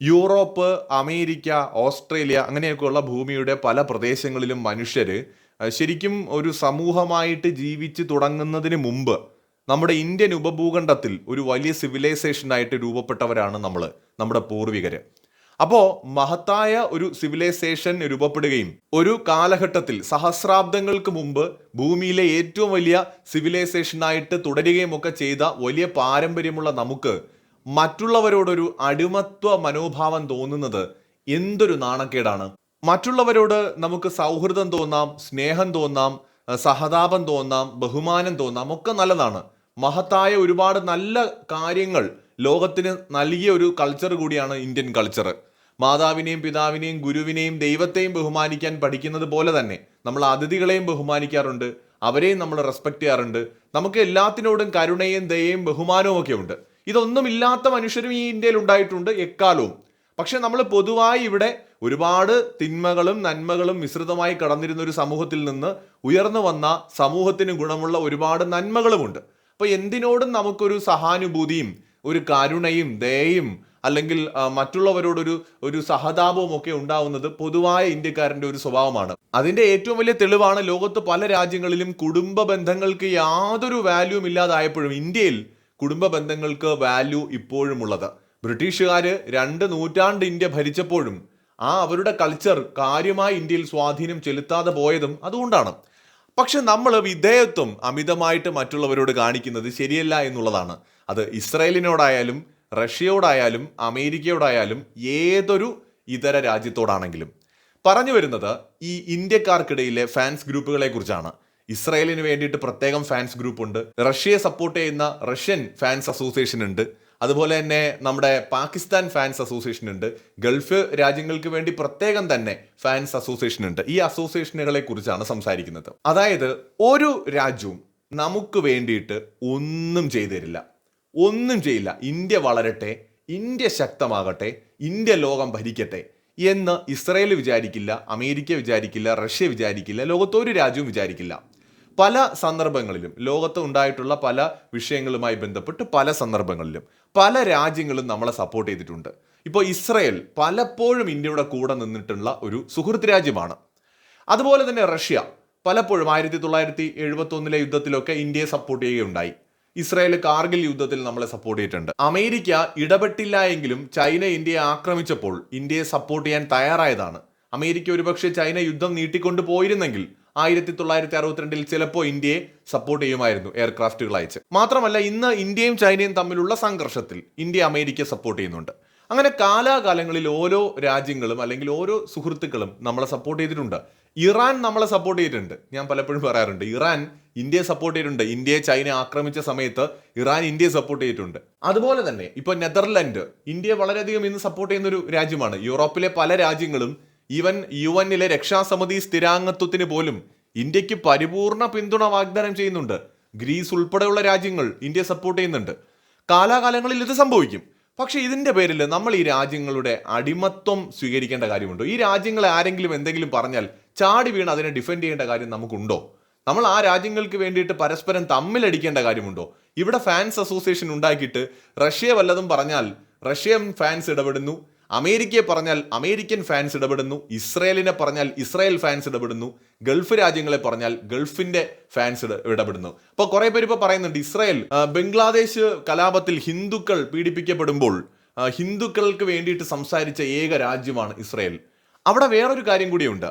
Europe America Australia അങ്ങനെയൊക്കെയുള്ള ഭൂമിയുടെ പല പ്രദേശങ്ങളിലും മനുഷ്യർ ശരിക്കും ഒരു സമൂഹമായിട്ട് ജീവിച്ച് തുടങ്ങുന്നതിന് മുമ്പ് നമ്മുടെ ഇന്ത്യൻ ഉപഭൂഖണ്ഡത്തിൽ ഒരു വലിയ സിവിലൈസേഷനായിട്ട് രൂപപ്പെട്ടവരാണ് നമ്മൾ നമ്മുടെ പൂർവികർ അപ്പോൾ മഹത്തായ ഒരു സിവിലൈസേഷൻ രൂപപ്പെടുകയും ഒരു കാലഘട്ടത്തിൽ സഹസ്രാബ്ദങ്ങൾക്ക് മുമ്പ് ഭൂമിയിലെ ഏറ്റവും വലിയ സിവിലൈസേഷനായിട്ട് തുടരുകയും ഒക്കെ ചെയ്ത വലിയ പാരമ്പര്യമുള്ള നമുക്ക് മറ്റുള്ളവരോടൊരു അടിമത്വ മനോഭാവം തോന്നുന്നത് എന്തൊരു നാണക്കേടാണ്. മറ്റുള്ളവരോട് നമുക്ക് സൗഹൃദം തോന്നാം സ്നേഹം തോന്നാം സഹതാപം തോന്നാം ബഹുമാനം തോന്നാം ഒക്കെ നല്ലതാണ്. മഹത്തായ ഒരുപാട് നല്ല കാര്യങ്ങൾ ലോകത്തിന് നൽകിയ ഒരു കൾച്ചർ കൂടിയാണ് ഇന്ത്യൻ കൾച്ചർ മാതാവിനെയും പിതാവിനെയും ഗുരുവിനെയും ദൈവത്തെയും ബഹുമാനിക്കാൻ പഠിക്കുന്നത് പോലെ തന്നെ നമ്മൾ അതിഥികളെയും ബഹുമാനിക്കാറുണ്ട് അവരെയും നമ്മൾ റെസ്പെക്ട് ചെയ്യാറുണ്ട്. നമുക്ക് എല്ലാത്തിനോടും കരുണയും ദയയും ബഹുമാനവും ഒക്കെ ഉണ്ട്. ഇതൊന്നും ഇല്ലാത്ത മനുഷ്യരും ഈ ഇന്ത്യയിൽ ഉണ്ടായിട്ടുണ്ട് എക്കാലവും. പക്ഷെ നമ്മൾ പൊതുവായി ഇവിടെ ഒരുപാട് തിന്മകളും നന്മകളും മിശ്രിതമായി കടന്നിരുന്ന ഒരു സമൂഹത്തിൽ നിന്ന് ഉയർന്നു വന്ന സമൂഹത്തിന് ഗുണമുള്ള ഒരുപാട് നന്മകളുമുണ്ട്. അപ്പോൾ എന്തിനോടും നമുക്കൊരു സഹാനുഭൂതിയും ഒരു കരുണയും ദയയും അല്ലെങ്കിൽ മറ്റുള്ളവരോടൊരു ഒരു സഹതാപവും ഒക്കെ ഉണ്ടാവുന്നത് പൊതുവായ ഇന്ത്യക്കാരന്റെ ഒരു സ്വഭാവമാണ്. അതിന്റെ ഏറ്റവും വലിയ തെളിവാണ് ലോകത്ത് പല രാജ്യങ്ങളിലും കുടുംബ ബന്ധങ്ങൾക്ക് യാതൊരു വാല്യൂവും ഇല്ലാതായപ്പോഴും ഇന്ത്യയിൽ കുടുംബ ബന്ധങ്ങൾക്ക് വാല്യൂ ഇപ്പോഴും ഉള്ളത് ബ്രിട്ടീഷുകാര് രണ്ട് നൂറ്റാണ്ട് ഇന്ത്യ ഭരിച്ചപ്പോഴും ആ അവരുടെ കൾച്ചർ കാര്യമായി ഇന്ത്യയിൽ സ്വാധീനം ചെലുത്താതെ പോയതും അതുകൊണ്ടാണ്. പക്ഷെ നമ്മൾ വിധേയത്വം അമിതമായിട്ട് മറ്റുള്ളവരോട് കാണിക്കുന്നത് ശരിയല്ല എന്നുള്ളതാണ്. അത് ഇസ്രയേലിനോടായാലും റഷ്യയോടായാലും അമേരിക്കയോടായാലും ഏതൊരു ഇതര രാജ്യത്തോടാണെങ്കിലും. പറഞ്ഞു വരുന്നത് ഈ ഇന്ത്യക്കാർക്കിടയിലെ ഫാൻസ് ഗ്രൂപ്പുകളെ കുറിച്ചാണ് ഇസ്രായേലിന് വേണ്ടിയിട്ട് പ്രത്യേകം ഫാൻസ് ഗ്രൂപ്പ് ഉണ്ട്. റഷ്യയെ സപ്പോർട്ട് ചെയ്യുന്ന റഷ്യൻ ഫാൻസ് അസോസിയേഷൻ ഉണ്ട്. അതുപോലെ തന്നെ നമ്മുടെ പാകിസ്ഥാൻ ഫാൻസ് അസോസിയേഷൻ ഉണ്ട്. ഗൾഫ് രാജ്യങ്ങൾക്ക് വേണ്ടി പ്രത്യേകം തന്നെ ഫാൻസ് അസോസിയേഷൻ ഉണ്ട്. ഈ അസോസിയേഷനുകളെ കുറിച്ചാണ് സംസാരിക്കുന്നത്. അതായത് ഒരു രാജ്യവും നമുക്ക് വേണ്ടിയിട്ട് ഒന്നും ചെയ്തു ഒന്നും ചെയ്യില്ല. ഇന്ത്യ വളരട്ടെ ഇന്ത്യ ശക്തമാകട്ടെ ഇന്ത്യ ലോകം ഭരിക്കട്ടെ എന്ന് ഇസ്രയേൽ വിചാരിക്കില്ല അമേരിക്ക വിചാരിക്കില്ല റഷ്യ വിചാരിക്കില്ല ലോകത്തൊരു രാജ്യവും വിചാരിക്കില്ല. പല സന്ദർഭങ്ങളിലും ലോകത്ത് ഉണ്ടായിട്ടുള്ള പല വിഷയങ്ങളുമായി ബന്ധപ്പെട്ട് പല സന്ദർഭങ്ങളിലും പല രാജ്യങ്ങളും നമ്മളെ സപ്പോർട്ട് ചെയ്തിട്ടുണ്ട്. ഇപ്പോൾ ഇസ്രയേൽ പലപ്പോഴും ഇന്ത്യയുടെ കൂടെ നിന്നിട്ടുള്ള ഒരു സുഹൃത്ത് രാജ്യമാണ്. അതുപോലെ തന്നെ റഷ്യ പലപ്പോഴും ആയിരത്തി തൊള്ളായിരത്തി എഴുപത്തി ഒന്നിലെ യുദ്ധത്തിലൊക്കെ ഇന്ത്യയെ സപ്പോർട്ട് ചെയ്യുകയുണ്ടായി. ഇസ്രായേൽ കാർഗിൽ യുദ്ധത്തിൽ നമ്മളെ സപ്പോർട്ട് ചെയ്തിട്ടുണ്ട്. അമേരിക്ക ഇടപെട്ടില്ല എങ്കിലും ചൈന ഇന്ത്യയെ ആക്രമിച്ചപ്പോൾ ഇന്ത്യയെ സപ്പോർട്ട് ചെയ്യാൻ തയ്യാറായതാണ്. അമേരിക്ക ഒരുപക്ഷെ ചൈന യുദ്ധം നീട്ടിക്കൊണ്ടു പോയിരുന്നെങ്കിൽ ആയിരത്തി തൊള്ളായിരത്തി അറുപത്തിരണ്ടിൽ ചിലപ്പോൾ ഇന്ത്യയെ സപ്പോർട്ട് ചെയ്യുമായിരുന്നു എയർക്രാഫ്റ്റുകൾ അയച്ച് മാത്രമല്ല ഇന്ന് ഇന്ത്യയും ചൈനയും തമ്മിലുള്ള സംഘർഷത്തിൽ ഇന്ത്യ അമേരിക്ക സപ്പോർട്ട് ചെയ്യുന്നുണ്ട്. അങ്ങനെ കാലാകാലങ്ങളിൽ ഓരോ രാജ്യങ്ങളും അല്ലെങ്കിൽ ഓരോ സുഹൃത്തുക്കളും നമ്മളെ സപ്പോർട്ട് ചെയ്തിട്ടുണ്ട്. ഇറാൻ നമ്മളെ സപ്പോർട്ട് ചെയ്തിട്ടുണ്ട്. ഞാൻ പലപ്പോഴും പറയാറുണ്ട് ഇറാൻ ഇന്ത്യയെ സപ്പോർട്ട് ചെയ്തിട്ടുണ്ട്. ഇന്ത്യയെ ചൈന ആക്രമിച്ച സമയത്ത് ഇറാൻ ഇന്ത്യയെ സപ്പോർട്ട് ചെയ്തിട്ടുണ്ട്. അതുപോലെ തന്നെ ഇപ്പോൾ നെതർലൻഡ് ഇന്ത്യയെ വളരെയധികം ഇന്ന് സപ്പോർട്ട് ചെയ്യുന്ന ഒരു രാജ്യമാണ്. യൂറോപ്പിലെ പല രാജ്യങ്ങളും ഈവൻ യു എന്നിലെ രക്ഷാസമിതി സ്ഥിരാംഗത്വത്തിന് പോലും ഇന്ത്യയ്ക്ക് പരിപൂർണ പിന്തുണ വാഗ്ദാനം ചെയ്യുന്നുണ്ട്. ഗ്രീസ് ഉൾപ്പെടെയുള്ള രാജ്യങ്ങൾ ഇന്ത്യയെ സപ്പോർട്ട് ചെയ്യുന്നുണ്ട്. കാലാകാലങ്ങളിൽ ഇത് സംഭവിക്കും. പക്ഷേ ഇതിന്റെ പേരിൽ നമ്മൾ ഈ രാജ്യങ്ങളുടെ അടിമത്വം സ്വീകരിക്കേണ്ട കാര്യമുണ്ടോ? ഈ രാജ്യങ്ങളെ ആരെങ്കിലും എന്തെങ്കിലും പറഞ്ഞാൽ ചാടി വീണ് അതിനെ ഡിഫെൻഡ് ചെയ്യേണ്ട കാര്യം നമുക്കുണ്ടോ? നമ്മൾ ആ രാജ്യങ്ങൾക്ക് വേണ്ടിയിട്ട് പരസ്പരം തമ്മിലടിക്കേണ്ട കാര്യമുണ്ടോ? ഇവിടെ ഫാൻസ് അസോസിയേഷൻ ഉണ്ടാക്കിയിട്ട് റഷ്യ വല്ലതും പറഞ്ഞാൽ റഷ്യൻ ഫാൻസ് ഇടപെടുന്നു. അമേരിക്കയെ പറഞ്ഞാൽ അമേരിക്കൻ ഫാൻസ് ഇടപെടുന്നു ഇസ്രയേലിനെ പറഞ്ഞാൽ ഇസ്രായേൽ ഫാൻസ് ഇടപെടുന്നു ഗൾഫ് രാജ്യങ്ങളെ പറഞ്ഞാൽ ഗൾഫിന്റെ ഫാൻസ് ഇട- ഇടപെടുന്നു. അപ്പോൾ കുറെ പേര് ഇപ്പോൾ പറയുന്നുണ്ട് ഇസ്രായേൽ ബംഗ്ലാദേശ് കലാപത്തിൽ ഹിന്ദുക്കൾ പീഡിപ്പിക്കപ്പെടുമ്പോൾ ഹിന്ദുക്കൾക്ക് വേണ്ടിയിട്ട് സംസാരിച്ച ഏക രാജ്യമാണ് ഇസ്രായേൽ. അവിടെ വേറൊരു കാര്യം കൂടിയുണ്ട്.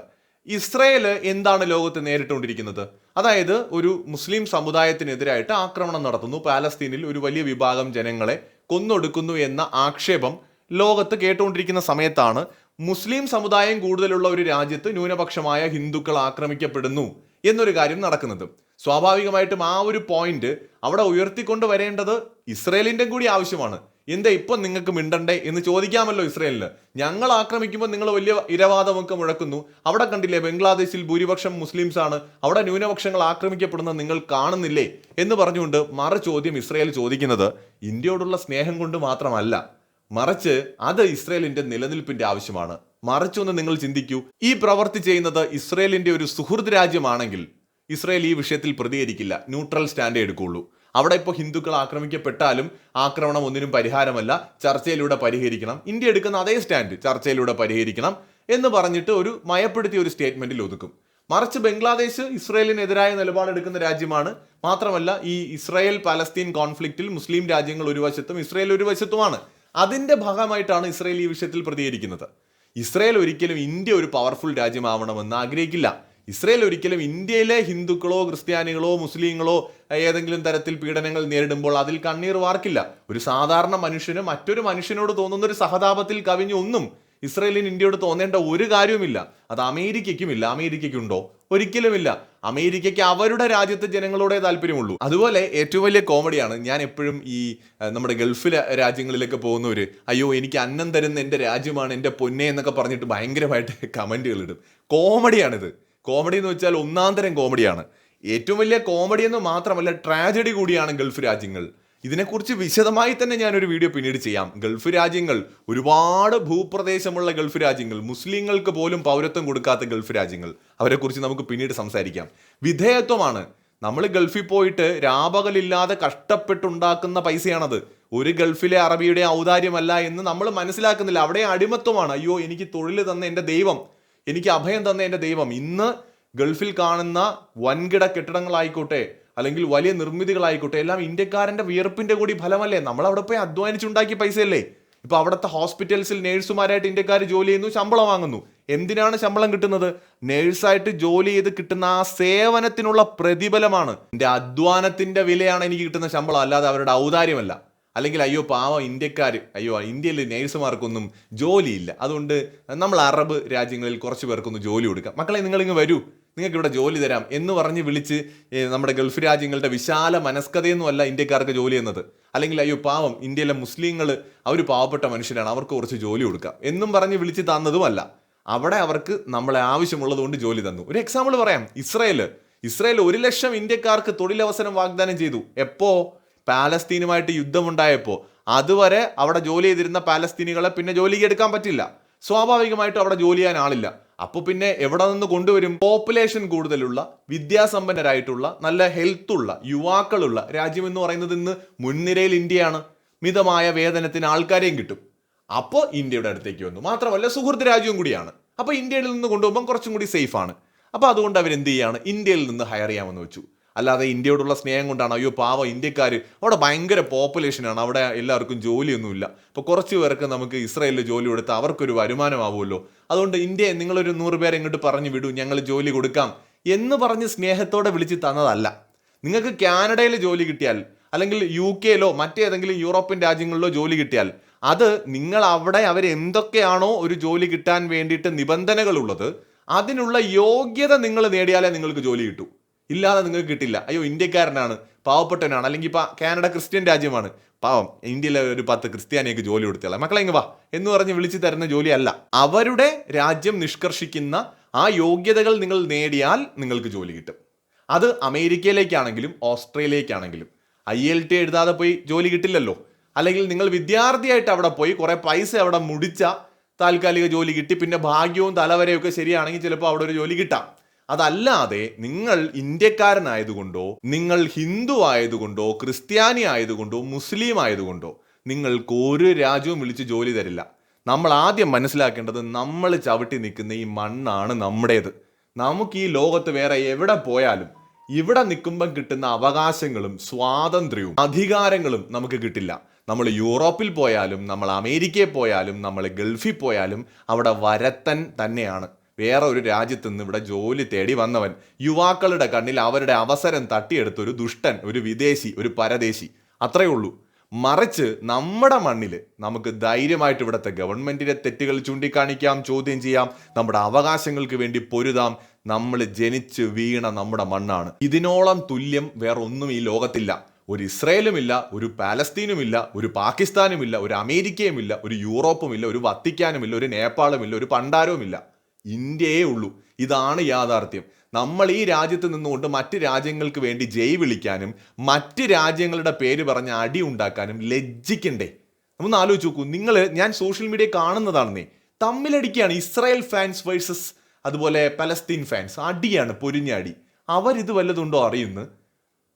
ഇസ്രായേൽ എന്താണ് ലോകത്ത് നേരിട്ടുകൊണ്ടിരിക്കുന്നത്? അതായത് ഒരു മുസ്ലിം സമുദായത്തിനെതിരായിട്ട് ആക്രമണം നടത്തുന്നു. പാലസ്തീനിൽ ഒരു വലിയ വിഭാഗം ജനങ്ങളെ കൊന്നൊടുക്കുന്നു എന്ന ആക്ഷേപം ലോകത്ത് കേട്ടുകൊണ്ടിരിക്കുന്ന സമയത്താണ് മുസ്ലിം സമുദായം കൂടുതലുള്ള ഒരു രാജ്യത്ത് ന്യൂനപക്ഷമായ ഹിന്ദുക്കൾ ആക്രമിക്കപ്പെടുന്നു എന്നൊരു കാര്യം നടക്കുന്നത്. സ്വാഭാവികമായിട്ടും ആ ഒരു പോയിന്റ് അവിടെ ഉയർത്തിക്കൊണ്ട് വരേണ്ടത് ഇസ്രയേലിന്റെ കൂടി ആവശ്യമാണ്. എന്താ ഇപ്പൊ നിങ്ങൾക്ക് മിണ്ടണ്ടേ എന്ന് ചോദിക്കാമല്ലോ ഇസ്രയേലിന്. ഞങ്ങൾ ആക്രമിക്കുമ്പോൾ നിങ്ങൾ വലിയ ഇരവാദമൊക്കെ മുഴക്കുന്നു. അവിടെ കണ്ടില്ലേ ബംഗ്ലാദേശിൽ ഭൂരിപക്ഷം മുസ്ലിംസ് ആണ് അവിടെ ന്യൂനപക്ഷങ്ങൾ ആക്രമിക്കപ്പെടുന്നത് നിങ്ങൾ കാണുന്നില്ലേ എന്ന് പറഞ്ഞുകൊണ്ട് മറു ചോദ്യം ഇസ്രയേൽ ചോദിക്കുന്നത് ഇന്ത്യയോടുള്ള സ്നേഹം കൊണ്ട് മാത്രമല്ല. മറിച്ച് അത് ഇസ്രയേലിന്റെ നിലനിൽപ്പിന്റെ ആവശ്യമാണ്. മറിച്ചൊന്ന് നിങ്ങൾ ചിന്തിക്കൂ. ഈ പ്രവർത്തി ചെയ്യുന്നത് ഇസ്രയേലിന്റെ ഒരു സുഹൃദ് രാജ്യമാണെങ്കിൽ ഇസ്രയേൽ ഈ വിഷയത്തിൽ പ്രതികരിക്കില്ല. ന്യൂട്രൽ സ്റ്റാൻഡേ എടുക്കുള്ളൂ. അവിടെ ഇപ്പോൾ ഹിന്ദുക്കൾ ആക്രമിക്കപ്പെട്ടാലും ആക്രമണം ഒന്നിനും പരിഹാരമല്ല. ചർച്ചയിലൂടെ പരിഹരിക്കണം. ഇന്ത്യ എടുക്കുന്ന അതേ സ്റ്റാൻഡ് ചർച്ചയിലൂടെ പരിഹരിക്കണം എന്ന് പറഞ്ഞിട്ട് ഒരു മയപ്പെടുത്തിയ ഒരു സ്റ്റേറ്റ്മെന്റിൽ ഒതുക്കും. മറിച്ച് ബംഗ്ലാദേശ് ഇസ്രയേലിനെതിരായ നിലപാടെടുക്കുന്ന രാജ്യമാണ്. മാത്രമല്ല ഈ ഇസ്രയേൽ പലസ്തീൻ കോൺഫ്ലിക്റ്റിൽ മുസ്ലിം രാജ്യങ്ങൾ ഒരു വശത്തും ഇസ്രയേൽ ഒരു വശത്തുമാണ്. അതിന്റെ ഭാഗമായിട്ടാണ് ഇസ്രായേൽ ഈ വിഷയത്തിൽ പ്രതികരിക്കുന്നത്. ഇസ്രായേൽ ഒരിക്കലും ഇന്ത്യ ഒരു പവർഫുൾ രാജ്യമാവണമെന്ന് ആഗ്രഹിക്കില്ല. ഇസ്രയേൽ ഒരിക്കലും ഇന്ത്യയിലെ ഹിന്ദുക്കളോ ക്രിസ്ത്യാനികളോ മുസ്ലിങ്ങളോ ഏതെങ്കിലും തരത്തിൽ പീഡനങ്ങൾ നേരിടുമ്പോൾ അതിൽ കണ്ണീർ വാർക്കില്ല. ഒരു സാധാരണ മനുഷ്യന് മറ്റൊരു മനുഷ്യനോട് തോന്നുന്ന ഒരു സഹതാപത്തിൽ കവിഞ്ഞൊന്നും ഇസ്രയേലിന് ഇന്ത്യയോട് തോന്നേണ്ട ഒരു കാര്യവുമില്ല. അത് അമേരിക്കയ്ക്കുമില്ല. അമേരിക്കയ്ക്കുണ്ടോ? ഒരിക്കലുമില്ല. അമേരിക്കയ്ക്ക് അവരുടെ രാജ്യത്തെ ജനങ്ങളോടേ താല്പര്യമുള്ളൂ. അതുപോലെ ഏറ്റവും വലിയ കോമഡിയാണ് ഞാൻ എപ്പോഴും ഈ നമ്മുടെ ഗൾഫിലെ രാജ്യങ്ങളിലൊക്കെ പോകുന്നവർ അയ്യോ എനിക്ക് അന്നം തരുന്ന എന്റെ രാജ്യമാണ് എന്റെ പൊന്നെ എന്നൊക്കെ പറഞ്ഞിട്ട് ഭയങ്കരമായിട്ട് കമന്റുകൾ ഇടും. കോമഡിയാണിത്. കോമഡി എന്ന് വെച്ചാൽ ഒന്നാം തരം കോമഡിയാണ്. ഏറ്റവും വലിയ കോമഡി എന്ന് മാത്രമല്ല ട്രാജഡി കൂടിയാണ് ഗൾഫ് രാജ്യങ്ങൾ. ഇതിനെക്കുറിച്ച് വിശദമായി തന്നെ ഞാനൊരു വീഡിയോ പിന്നീട് ചെയ്യാം. ഗൾഫ് രാജ്യങ്ങൾ ഒരുപാട് ഭൂപ്രദേശമുള്ള ഗൾഫ് രാജ്യങ്ങൾ മുസ്ലിങ്ങൾക്ക് പോലും പൗരത്വം കൊടുക്കാത്ത ഗൾഫ് രാജ്യങ്ങൾ. അവരെക്കുറിച്ച് നമുക്ക് പിന്നീട് സംസാരിക്കാം. വിധേയത്വമാണ്. നമ്മൾ ഗൾഫിൽ പോയിട്ട് രാപകലില്ലാതെ കഷ്ടപ്പെട്ടുണ്ടാക്കുന്ന പൈസയാണത്. ഒരു ഗൾഫിലെ അറബിയുടെ ഔദാര്യമല്ല എന്ന് നമ്മൾ മനസ്സിലാക്കുന്നില്ല. അവിടെ അടിമത്വമാണ്. അയ്യോ എനിക്ക് തൊഴിൽ തന്ന എന്റെ ദൈവം എനിക്ക് അഭയം തന്ന എന്റെ ദൈവം. ഇന്ന് ഗൾഫിൽ കാണുന്ന വൻകിട കെട്ടിടങ്ങളായിക്കോട്ടെ അല്ലെങ്കിൽ വലിയ നിർമ്മിതികളായിക്കോട്ടെ എല്ലാം ഇന്ത്യക്കാരന്റെ വിയർപ്പിന്റെ കൂടി ഫലമല്ലേ? നമ്മൾ അവിടെ പോയി അധ്വാനിച്ചുണ്ടാക്കിയ പൈസയല്ലേ? ഇപ്പൊ അവിടുത്തെ ഹോസ്പിറ്റൽസിൽ നേഴ്സുമാരായിട്ട് ഇന്ത്യക്കാർ ജോലി ചെയ്യുന്നു ശമ്പളം വാങ്ങുന്നു. എന്തിനാണ് ശമ്പളം കിട്ടുന്നത്? നേഴ്സായിട്ട് ജോലി ചെയ്ത് കിട്ടുന്ന ആ സേവനത്തിനുള്ള പ്രതിഫലമാണ്. എന്റെ അധ്വാനത്തിന്റെ വിലയാണ് എനിക്ക് കിട്ടുന്ന ശമ്പളം അല്ലാതെ അവരുടെ ഔദാര്യമല്ല. അല്ലെങ്കിൽ അയ്യോ പാവം ഇന്ത്യക്കാർ അയ്യോ ഇന്ത്യയിൽ നേഴ്സുമാർക്കൊന്നും ജോലിയില്ല. അതുകൊണ്ട് നമ്മൾ അറബ് രാജ്യങ്ങളിൽ കുറച്ച് പേർക്കൊന്ന് ജോലി കൊടുക്കാം. മക്കളെ നിങ്ങളിങ്ങ് വരൂ. നിങ്ങൾക്ക് ഇവിടെ ജോലി തരാം എന്ന് പറഞ്ഞ് വിളിച്ച് നമ്മുടെ ഗൾഫ് രാജ്യങ്ങളുടെ വിശാല മനസ്കതയൊന്നുമല്ല ഇന്ത്യക്കാർക്ക് ജോലി എന്നത്. അല്ലെങ്കിൽ അയ്യോ പാവം ഇന്ത്യയിലെ മുസ്ലിങ്ങൾ അവർ പാവപ്പെട്ട മനുഷ്യരാണ് അവർക്ക് കുറച്ച് ജോലി കൊടുക്കാം എന്നും പറഞ്ഞ് വിളിച്ച് തന്നതുമല്ല. അവിടെ അവർക്ക് നമ്മളെ ആവശ്യമുള്ളതുകൊണ്ട് ജോലി തന്നു. ഒരു എക്സാമ്പിൾ പറയാം. ഇസ്രയേൽ ഇസ്രയേൽ ഒരു ലക്ഷം ഇന്ത്യക്കാർക്ക് തൊഴിലവസരം വാഗ്ദാനം ചെയ്തു. എപ്പോ? പാലസ്തീനുമായിട്ട് യുദ്ധമുണ്ടായപ്പോൾ അതുവരെ അവിടെ ജോലി ചെയ്തിരുന്ന പാലസ്തീനികളെ പിന്നെ ജോലിക്ക് എടുക്കാൻ പറ്റില്ല. സ്വാഭാവികമായിട്ടും അവിടെ ജോലി ചെയ്യാൻ ആളില്ല. അപ്പോൾ പിന്നെ എവിടെ നിന്ന് കൊണ്ടുവരും? പോപ്പുലേഷൻ കൂടുതലുള്ള വിദ്യാസമ്പന്നരായിട്ടുള്ള നല്ല ഹെൽത്തുള്ള യുവാക്കളുള്ള രാജ്യം എന്ന് പറയുന്നത് ഇന്ന് മുൻനിരയിൽ ഇന്ത്യയാണ്. മിതമായ വേതനത്തിന് ആൾക്കാരെയും കിട്ടും. അപ്പോൾ ഇന്ത്യയുടെ അടുത്തേക്ക് വന്നു. മാത്രമല്ല സുഹൃത്ത് രാജ്യവും കൂടിയാണ്. അപ്പോൾ ഇന്ത്യയിൽ നിന്ന് കൊണ്ടുപോകുമ്പോൾ കുറച്ചും കൂടി സേഫാണ് അപ്പോൾ അതുകൊണ്ട് അവർ എന്ത് ചെയ്യാണ്? ഇന്ത്യയിൽ നിന്ന് ഹയർ ചെയ്യാമെന്ന് വെച്ചു. അല്ലാതെ ഇന്ത്യയോടുള്ള സ്നേഹം കൊണ്ടാണ്. അയ്യോ പാവം ഇന്ത്യക്കാർ അവിടെ ഭയങ്കര പോപ്പുലേഷനാണ് അവിടെ എല്ലാവർക്കും ജോലിയൊന്നുമില്ല. അപ്പോൾ കുറച്ച് പേർക്ക് നമുക്ക് ഇസ്രായേലിൽ ജോലി കൊടുത്ത് അവർക്കൊരു വരുമാനമാവുമല്ലോ. അതുകൊണ്ട് ഇന്ത്യ നിങ്ങളൊരു നൂറ് പേരെ ഇങ്ങോട്ട് പറഞ്ഞു വിടൂ. ഞങ്ങൾ ജോലി കൊടുക്കാം എന്ന് പറഞ്ഞ് സ്നേഹത്തോടെ വിളിച്ച് തന്നതല്ല. നിങ്ങൾക്ക് കാനഡയിൽ ജോലി കിട്ടിയാൽ അല്ലെങ്കിൽ യു കെയിലോ മറ്റേതെങ്കിലും യൂറോപ്യൻ രാജ്യങ്ങളിലോ ജോലി കിട്ടിയാൽ അത് നിങ്ങൾ അവിടെ അവർ എന്തൊക്കെയാണോ ഒരു ജോലി കിട്ടാൻ വേണ്ടിയിട്ട് നിബന്ധനകളുള്ളത് അതിനുള്ള യോഗ്യത നിങ്ങൾ നേടിയാലേ നിങ്ങൾക്ക് ജോലി കിട്ടൂ. ഇല്ലാതെ നിങ്ങൾക്ക് കിട്ടില്ല. അയ്യോ ഇന്ത്യക്കാരനാണ് പാവപ്പെട്ടവനാണ് അല്ലെങ്കിൽ ഇപ്പം കാനഡ ക്രിസ്ത്യൻ രാജ്യമാണ്. പാവം ഇന്ത്യയിലെ ഒരു പത്ത് ക്രിസ്ത്യാനിക്ക് ജോലി കൊടുത്തല്ല മക്കളെ ഇങ്ങ് വാ. എന്ന് പറഞ്ഞ് വിളിച്ചു തരുന്ന ജോലിയല്ല. അവരുടെ രാജ്യം നിഷ്കർഷിക്കുന്ന ആ യോഗ്യതകൾ നിങ്ങൾ നേടിയാൽ നിങ്ങൾക്ക് ജോലി കിട്ടും. അത് അമേരിക്കയിലേക്കാണെങ്കിലും ഓസ്ട്രേലിയക്കാണെങ്കിലും ഐ എൽ ടി എഴുതാതെ പോയി ജോലി കിട്ടില്ലല്ലോ. അല്ലെങ്കിൽ നിങ്ങൾ വിദ്യാർത്ഥിയായിട്ട് അവിടെ പോയി കുറെ പൈസ അവിടെ മുടിച്ച താൽക്കാലിക ജോലി കിട്ടി പിന്നെ ഭാഗ്യവും തലവരെയൊക്കെ ശരിയാണെങ്കിൽ ചിലപ്പോൾ അവിടെ ഒരു ജോലി കിട്ടാം. അതല്ലാതെ നിങ്ങൾ ഇന്ത്യക്കാരനായതുകൊണ്ടോ നിങ്ങൾ ഹിന്ദു ആയതുകൊണ്ടോ ക്രിസ്ത്യാനി ആയതുകൊണ്ടോ മുസ്ലിം ആയതുകൊണ്ടോ നിങ്ങൾക്ക് ഒരു രാജ്യവും വിളിച്ച് ജോലി തരില്ല. നമ്മൾ ആദ്യം മനസ്സിലാക്കേണ്ടത് നമ്മൾ ചവിട്ടി നിൽക്കുന്ന ഈ മണ്ണാണ് നമ്മുടേത്. നമുക്ക് ഈ ലോകത്ത് വേറെ എവിടെ പോയാലും ഇവിടെ നിൽക്കുമ്പം കിട്ടുന്ന അവകാശങ്ങളും സ്വാതന്ത്ര്യവും അധികാരങ്ങളും നമുക്ക് കിട്ടില്ല. നമ്മൾ യൂറോപ്പിൽ പോയാലും നമ്മൾ അമേരിക്കയിൽ പോയാലും നമ്മൾ ഗൾഫിൽ പോയാലും അവിടെ വരത്തൻ തന്നെയാണ്. വേറെ ഒരു രാജ്യത്ത് നിന്ന് ഇവിടെ ജോലി തേടി വന്നവൻ യുവാക്കളുടെ കണ്ണിൽ അവരുടെ അവസരം തട്ടിയെടുത്ത ഒരു ദുഷ്ടൻ ഒരു വിദേശി ഒരു പരദേശി. അത്രയേ ഉള്ളൂ. മറിച്ച് നമ്മുടെ മണ്ണിൽ നമുക്ക് ധൈര്യമായിട്ട് ഇവിടുത്തെ ഗവൺമെന്റിന്റെ തെറ്റുകൾ ചൂണ്ടിക്കാണിക്കാം ചോദ്യം ചെയ്യാം നമ്മുടെ അവകാശങ്ങൾക്ക് വേണ്ടി പൊരുതാം. നമ്മൾ ജനിച്ച് വീണ നമ്മുടെ മണ്ണാണ്. ഇതിനോളം തുല്യം വേറെ ഒന്നും ഈ ലോകത്തില്ല. ഒരു ഇസ്രയേലുമില്ല ഒരു പാലസ്തീനുമില്ല ഒരു പാകിസ്ഥാനുമില്ല ഒരു അമേരിക്കയുമില്ല ഒരു യൂറോപ്പുമില്ല ഒരു വത്തിക്കാനുമില്ല ഒരു നേപ്പാളുമില്ല ഒരു പണ്ടാരവുമില്ല ഇന്ത്യയേ ഉള്ളൂ. ഇതാണ് യാഥാർത്ഥ്യം. നമ്മൾ ഈ രാജ്യത്ത് നിന്നുകൊണ്ട് മറ്റ് രാജ്യങ്ങൾക്ക് വേണ്ടി ജയ് വിളിക്കാനും മറ്റ് രാജ്യങ്ങളുടെ പേര് പറഞ്ഞ് അടി ഉണ്ടാക്കാനും ലജ്ജിക്കണ്ടേ. ഒന്ന് ആലോചിച്ച് നോക്കൂ. നിങ്ങൾ ഞാൻ സോഷ്യൽ മീഡിയ കാണുന്നതാണെന്നേ. തമ്മിലടിക്കുകയാണ് ഇസ്രായേൽ ഫാൻസ് വേഴ്സസ് അതുപോലെ പലസ്തീൻ ഫാൻസ്. അടിയാണ് പൊരിഞ്ഞ അടി. അവരിത് വല്ലതുണ്ടോ അറിയുന്നു?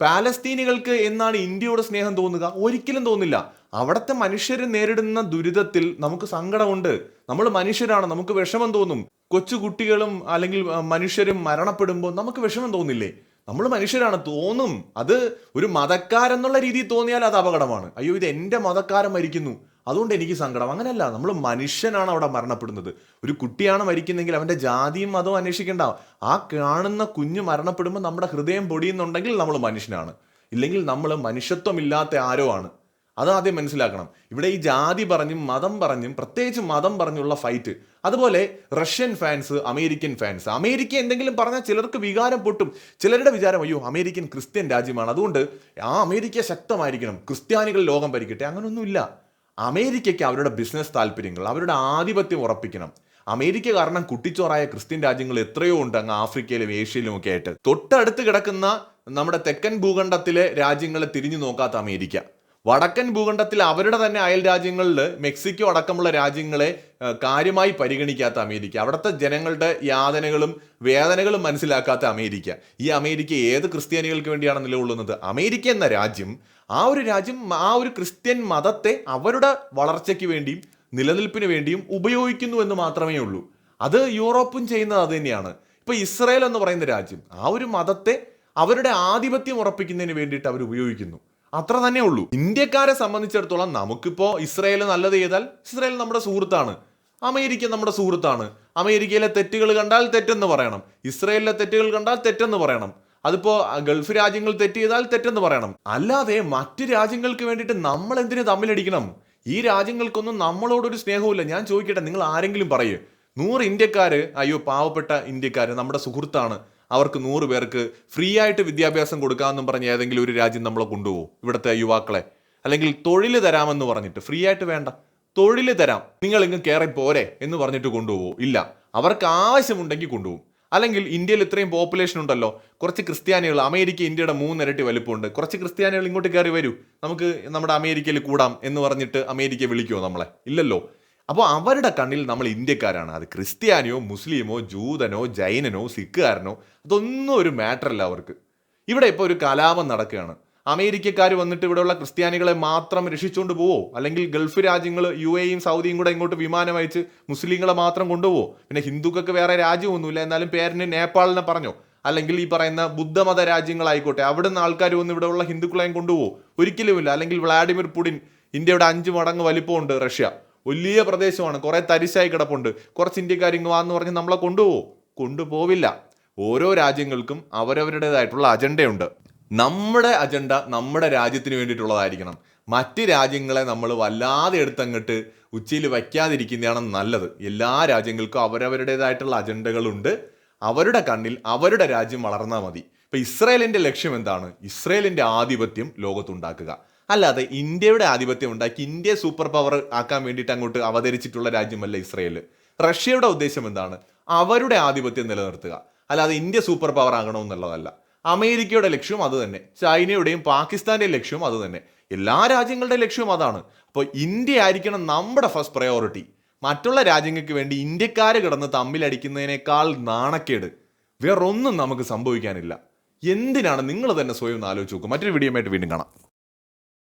പാലസ്തീനികൾക്ക് എന്നാണ് ഇന്ത്യയുടെ സ്നേഹം തോന്നുക? ഒരിക്കലും തോന്നില്ല. അവിടുത്തെ മനുഷ്യർ നേരിടുന്ന ദുരിതത്തിൽ നമുക്ക് സങ്കടമുണ്ട്. നമ്മൾ മനുഷ്യരാണ് നമുക്ക് വിഷമം തോന്നും. കൊച്ചു കുട്ടികളും അല്ലെങ്കിൽ മനുഷ്യരും മരണപ്പെടുമ്പോൾ നമുക്ക് വിഷമം തോന്നില്ലേ? നമ്മൾ മനുഷ്യരാണ് തോന്നും. അത് ഒരു മതക്കാരെന്നുള്ള രീതിയിൽ തോന്നിയാൽ അത് അപകടമാണ്. അയ്യോ ഇത് എന്റെ മതക്കാരൻ മരിക്കുന്നു. അതുകൊണ്ട് എനിക്ക് സങ്കടം. അങ്ങനെയല്ല നമ്മൾ മനുഷ്യനാണ് അവിടെ മരണപ്പെടുന്നത്. ഒരു കുട്ടിയാണ് മരിക്കുന്നെങ്കിൽ അവന്റെ ജാതിയും മതവും അന്വേഷിക്കേണ്ട. ആ കാണുന്ന കുഞ്ഞ് മരണപ്പെടുമ്പോൾ നമ്മുടെ ഹൃദയം പൊടിയുന്നുണ്ടെങ്കിൽ നമ്മൾ മനുഷ്യനാണ്. ഇല്ലെങ്കിൽ നമ്മൾ മനുഷ്യത്വമില്ലാത്ത ആരോ ആണ്. അത് ആദ്യം മനസ്സിലാക്കണം. ഇവിടെ ഈ ജാതി പറഞ്ഞും മതം പറഞ്ഞും പ്രത്യേകിച്ച് മതം പറഞ്ഞുള്ള ഫൈറ്റ് അതുപോലെ Russian fans American fans America എന്തെങ്കിലും പറഞ്ഞാൽ ചിലർക്ക് വികാരം പൊട്ടും. ചിലരുടെ വിചാരം അയ്യോ അമേരിക്കൻ ക്രിസ്ത്യൻ രാജ്യമാണ്. അതുകൊണ്ട് ആ അമേരിക്ക ശക്തമായിരിക്കണം. ക്രിസ്ത്യാനികൾ ലോകം ഭരിക്കട്ടെ. അങ്ങനൊന്നുമില്ല. അമേരിക്കയ്ക്ക് അവരുടെ ബിസിനസ് താല്പര്യങ്ങൾ അവരുടെ ആധിപത്യം ഉറപ്പിക്കണം. അമേരിക്ക കാരണം കുട്ടിച്ചോറായ ക്രിസ്ത്യൻ രാജ്യങ്ങൾ എത്രയോ ഉണ്ട് അങ്ങ് ആഫ്രിക്കയിലും ഏഷ്യയിലും ഒക്കെ ആയിട്ട്. തൊട്ടടുത്ത് കിടക്കുന്ന നമ്മുടെ തെക്കൻ ഭൂഖണ്ഡത്തിലെ രാജ്യങ്ങളെ തിരിഞ്ഞു നോക്കാത്ത അമേരിക്ക. വടക്കൻ ഭൂഖണ്ഡത്തിൽ അവരുടെ തന്നെ അയൽ രാജ്യങ്ങളിൽ മെക്സിക്കോ അടക്കമുള്ള രാജ്യങ്ങളെ കാര്യമായി പരിഗണിക്കാത്ത അമേരിക്ക. അവിടുത്തെ ജനങ്ങളുടെ യാതനകളും വേദനകളും മനസ്സിലാക്കാത്ത അമേരിക്ക. ഈ അമേരിക്ക ഏത് ക്രിസ്ത്യാനികൾക്ക് വേണ്ടിയാണ് നിലകൊള്ളുന്നത്? അമേരിക്ക എന്ന രാജ്യം ആ ഒരു രാജ്യം ആ ഒരു ക്രിസ്ത്യൻ മതത്തെ അവരുടെ വളർച്ചയ്ക്ക് വേണ്ടിയും നിലനിൽപ്പിന് വേണ്ടിയും ഉപയോഗിക്കുന്നു എന്ന് മാത്രമേ ഉള്ളൂ. അത് യൂറോപ്പും ചെയ്യുന്നത് അത് തന്നെയാണ്. ഇപ്പൊ ഇസ്രായേൽ എന്ന് പറയുന്ന രാജ്യം ആ ഒരു മതത്തെ അവരുടെ ആധിപത്യം ഉറപ്പിക്കുന്നതിന് വേണ്ടിയിട്ട് അവർ ഉപയോഗിക്കുന്നു. അത്ര തന്നെ ഉള്ളൂ. ഇന്ത്യക്കാരെ സംബന്ധിച്ചിടത്തോളം നമുക്കിപ്പോൾ ഇസ്രയേൽ നല്ലത് ചെയ്താൽ ഇസ്രയേൽ നമ്മുടെ സുഹൃത്താണ്. അമേരിക്ക നമ്മുടെ സുഹൃത്താണ്. അമേരിക്കയിലെ തെറ്റുകൾ കണ്ടാൽ തെറ്റെന്ന് പറയണം. ഇസ്രയേലിലെ തെറ്റുകൾ കണ്ടാൽ തെറ്റെന്ന് പറയണം. അതിപ്പോ ഗൾഫ് രാജ്യങ്ങൾ തെറ്റ് ചെയ്താൽ തെറ്റെന്ന് പറയണം. അല്ലാതെ മറ്റു രാജ്യങ്ങൾക്ക് വേണ്ടിയിട്ട് നമ്മൾ എന്തിനു തമ്മിലടിക്കണം? ഈ രാജ്യങ്ങൾക്കൊന്നും നമ്മളോടൊരു സ്നേഹവുമില്ല. ഞാൻ ചോദിക്കട്ടെ നിങ്ങൾ ആരെങ്കിലും പറയേ. നൂറ് ഇന്ത്യക്കാര് അയ്യോ പാവപ്പെട്ട ഇന്ത്യക്കാര് നമ്മുടെ സുഹൃത്താണ്. അവർക്ക് നൂറ് പേർക്ക് ഫ്രീ ആയിട്ട് വിദ്യാഭ്യാസം കൊടുക്കാമെന്നും പറഞ്ഞ് ഏതെങ്കിലും ഒരു രാജ്യം നമ്മളെ കൊണ്ടുപോകും. ഇവിടുത്തെ യുവാക്കളെ. അല്ലെങ്കിൽ തൊഴിൽ തരാമെന്ന് പറഞ്ഞിട്ട് ഫ്രീ ആയിട്ട് വേണ്ട. തൊഴിൽ തരാം. നിങ്ങൾ ഇങ്ങ് കയറി പോരെ എന്ന് പറഞ്ഞിട്ട് കൊണ്ടുപോകും. ഇല്ല. അവർക്ക് ആവശ്യമുണ്ടെങ്കിൽ കൊണ്ടുപോകും. അല്ലെങ്കിൽ ഇന്ത്യയിൽ ഇത്രയും പോപ്പുലേഷൻ ഉണ്ടല്ലോ. കുറച്ച് ക്രിസ്ത്യാനികൾ അമേരിക്ക ഇന്ത്യയുടെ മൂന്നിരട്ടി വലുപ്പമുണ്ട്. കുറച്ച് ക്രിസ്ത്യാനികൾ ഇങ്ങോട്ട് കയറി വരൂ. നമുക്ക് നമ്മുടെ അമേരിക്കയിൽ കൂടാം എന്ന് പറഞ്ഞിട്ട് അമേരിക്ക വിളിക്കുമോ നമ്മളെ? ഇല്ലല്ലോ. അപ്പോൾ അവരുടെ കണ്ണിൽ നമ്മൾ ഇന്ത്യക്കാരാണ്. അത് ക്രിസ്ത്യാനിയോ മുസ്ലിമോ ജൂതനോ ജൈനനോ സിഖുകാരനോ അതൊന്നും ഒരു മാറ്ററല്ല അവർക്ക്. ഇവിടെ ഇപ്പോൾ ഒരു കലാപം നടക്കുകയാണ്. അമേരിക്കക്കാർ വന്നിട്ട് ഇവിടെയുള്ള ക്രിസ്ത്യാനികളെ മാത്രം രക്ഷിച്ചുകൊണ്ട് പോവോ? അല്ലെങ്കിൽ ഗൾഫ് രാജ്യങ്ങൾ യു എയും സൗദിയും കൂടെ ഇങ്ങോട്ട് വിമാനം അയച്ച് മുസ്ലിങ്ങളെ മാത്രം കൊണ്ടുപോവോ? പിന്നെ ഹിന്ദുക്കൾക്ക് വേറെ രാജ്യമൊന്നുമില്ല എന്നാലും പേരിന് നേപ്പാളിനെ പറഞ്ഞോ? അല്ലെങ്കിൽ ഈ പറയുന്ന ബുദ്ധമത രാജ്യങ്ങളായിക്കോട്ടെ അവിടുന്ന് ആൾക്കാർ വന്ന് ഇവിടെയുള്ള ഹിന്ദുക്കളെയും കൊണ്ടുപോകോ ഒരിക്കലുമില്ല. അല്ലെങ്കിൽ വ്ളാഡിമിർ പുടിൻ ഇന്ത്യയുടെ അഞ്ച് മടങ്ങ് വലിപ്പമുണ്ട് റഷ്യ. വലിയ പ്രദേശമാണ്. കുറേ തരിശായി കിടപ്പുണ്ട്. കുറച്ച് ഇന്ത്യക്കാരിങ്ങ് വാന്ന് പറഞ്ഞ് നമ്മളെ കൊണ്ടുപോകും. കൊണ്ടുപോവില്ല. ഓരോ രാജ്യങ്ങൾക്കും അവരവരുടേതായിട്ടുള്ള അജണ്ടയുണ്ട്. നമ്മുടെ അജണ്ട നമ്മുടെ രാജ്യത്തിന് വേണ്ടിയിട്ടുള്ളതായിരിക്കണം. മറ്റ് രാജ്യങ്ങളെ നമ്മൾ വല്ലാതെ എടുത്തങ്ങട്ട് ഉച്ചയിൽ വയ്ക്കാതിരിക്കുന്നതാണ് നല്ലത്. എല്ലാ രാജ്യങ്ങൾക്കും അവരവരുടേതായിട്ടുള്ള അജണ്ടകളുണ്ട്. അവരുടെ കണ്ണിൽ അവരുടെ രാജ്യം വളർന്നാൽ മതി. ഇപ്പം ഇസ്രയേലിന്റെ ലക്ഷ്യം എന്താണ്? ഇസ്രയേലിന്റെ ആധിപത്യം ലോകത്തുണ്ടാക്കുക. അല്ലാതെ ഇന്ത്യയുടെ ആധിപത്യം ഉണ്ടാക്കി ഇന്ത്യ സൂപ്പർ പവർ ആക്കാൻ വേണ്ടിയിട്ട് അങ്ങോട്ട് അവതരിച്ചിട്ടുള്ള രാജ്യമല്ല ഇസ്രയേൽ റഷ്യയുടെ ഉദ്ദേശം എന്താണ്? അവരുടെ ആധിപത്യം നിലനിർത്തുക. അല്ലാതെ ഇന്ത്യ സൂപ്പർ പവർ ആകണമെന്നുള്ളതല്ല. അമേരിക്കയുടെ ലക്ഷ്യവും അത് തന്നെ. ചൈനയുടെയും പാകിസ്ഥാന്റെയും ലക്ഷ്യവും അത് തന്നെ. എല്ലാ രാജ്യങ്ങളുടെ ലക്ഷ്യവും അതാണ്. അപ്പോൾ ഇന്ത്യ ആയിരിക്കണം നമ്മുടെ ഫസ്റ്റ് പ്രയോറിറ്റി മറ്റുള്ള രാജ്യങ്ങൾക്ക് വേണ്ടി ഇന്ത്യക്കാർ കിടന്ന് തമ്മിലടിക്കുന്നതിനേക്കാൾ നാണക്കേട്. വേറൊന്നും നമുക്ക് സംഭവിക്കാനില്ല. എന്തിനാണ് നിങ്ങൾ തന്നെ സ്വയം ആലോചിച്ച് നോക്കും. മറ്റൊരു വീഡിയോ വീണ്ടും കാണാം.